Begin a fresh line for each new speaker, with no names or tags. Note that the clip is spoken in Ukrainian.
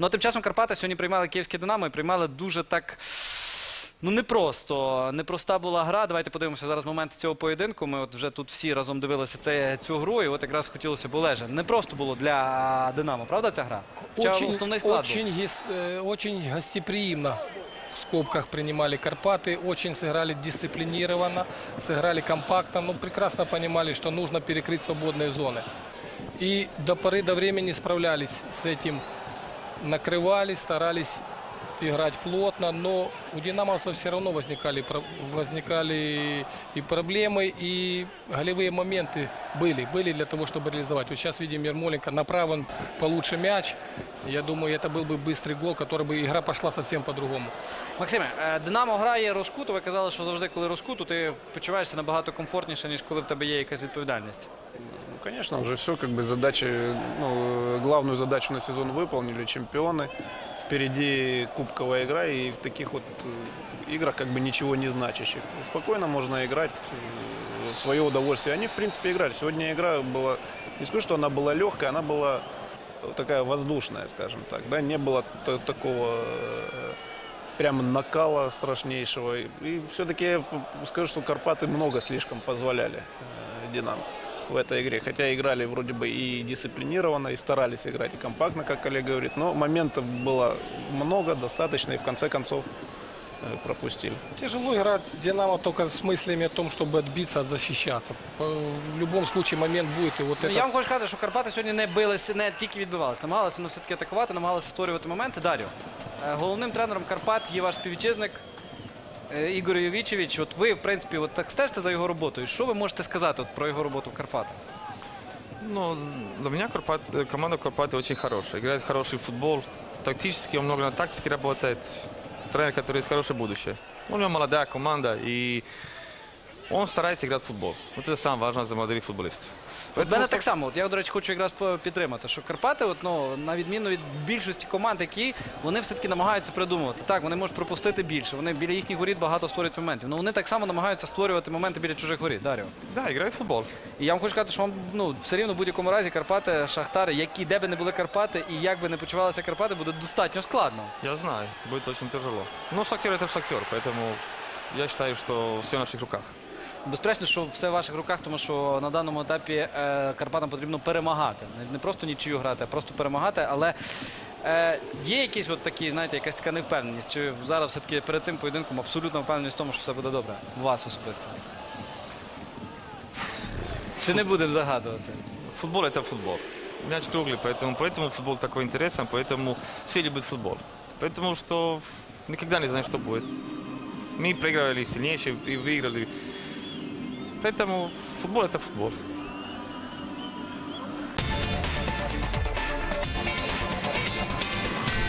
Ну а тим часом Карпати сьогодні приймали київське Динамо і приймали дуже так. Ну, непросто. Непроста була гра. Давайте подивимося зараз момент цього поєдинку. Ми от вже тут всі разом дивилися це, цю гру, і от якраз хотілося б Олеже. Непросто було для Динамо, правда, ця гра? Хоча
Очень,
основний склад. був.
очень, гис- э, очень гостеприимно в скобках принимали Карпаты, очень сыграли дисциплинированно, сыграли компактно, но прекрасно понимали, что нужно перекрыть свободные зоны. И до поры до времени справлялись с этим, накрывали, старались играть плотно, но у динамовцев все равно возникали, про- возникали и проблемы, и голевые моменты были, были для того, чтобы реализовать. Вот сейчас видим Ермоленко, направо он получше мяч. Я думаю, это был бы быстрый гол, который бы игра пошла совсем по-другому.
Максиме, е, Динамо грає розкуто. Ви казали, що завжди, коли розкуто, ти почуваєшся набагато комфортніше, ніж коли в тебе є якась відповідальність.
Конечно, уже все, как бы задачи, ну, главную задачу на сезон выполнили, чемпионы. Впереди кубковая игра, и в таких вот э, играх как бы ничего не значащих. Спокойно можно играть э, свое удовольствие. Они, в принципе, играли. Сегодня игра была, не скажу, что она была легкая, она была э, такая воздушная, скажем так. Да? Не было та- такого э, прям накала страшнейшего. И все-таки я скажу, что Карпаты много слишком позволяли Динамо в этой игре. Хотя играли вроде бы и дисциплинированно, и старались играть и компактно, как коллега говорит. Но моментов было много, достаточно, и в конце концов э, пропустили.
Тяжело играть с Динамо только с мыслями о том, чтобы отбиться, защищаться. По- В любом случае момент будет, и вот
Ну,
это...
я вам хочу сказати, що Карпати сьогодні не билися, не тільки відбивалися, намагалися ну, все-таки атакувати, намагалися створювати моменти. Дар'ю, е, головним тренером Карпат є ваш співвітчизник е, Ігор Йовічевич. От ви, в принципі, от так стежте за його роботою. Що ви можете сказати от, про його роботу в Карпатах?
Ну, для меня Карпат, э, команда Карпаты очень хорошая. Играет хороший футбол. Тактически он много на тактике работает. Тренер, который есть хорошее будущее. У него молодая команда, и он старается играть в футбол. Вот это самое важное за молодых футболистов.
От мене
Поэтому
так само. От я, до речі, хочу якраз по- підтримати, що Карпати, от, ну, на відміну від більшості команд, які вони все-таки намагаються придумувати. Так, вони можуть пропустити більше. Вони біля їхніх воріт багато створюють моментів. Ну вони так само намагаються створювати моменти біля чужих воріт. Дар'ю.
Да, играет в футбол.
І я вам хочу сказати, що вам ну, все рівно в будь-якому разі Карпати, Шахтари, які де би не були Карпати, і як би не почувалися Карпати, буде достатньо складно.
Я знаю, будет очень тяжело. Но Шахтер это Шахтер, поэтому я считаю, что все в наших руках.
Безперечно, що все в ваших руках, тому що на даному етапі е, Карпатам потрібно перемагати. Не, не просто нічию грати, а просто перемагати. Але е, є якісь от такі, знаєте, якась така невпевненість. Чи зараз все-таки перед цим поєдинком абсолютна впевненість в тому, що все буде добре? У вас особисто. Чи не будемо загадувати?
Футбол это футбол. Мяч круглый, поэтому, поэтому футбол такой интересный, поэтому все любят футбол. Поэтому что никогда не знаешь, что будет. Мы проигрывали сильнейшие и выиграли. Поэтому футбол это футбол.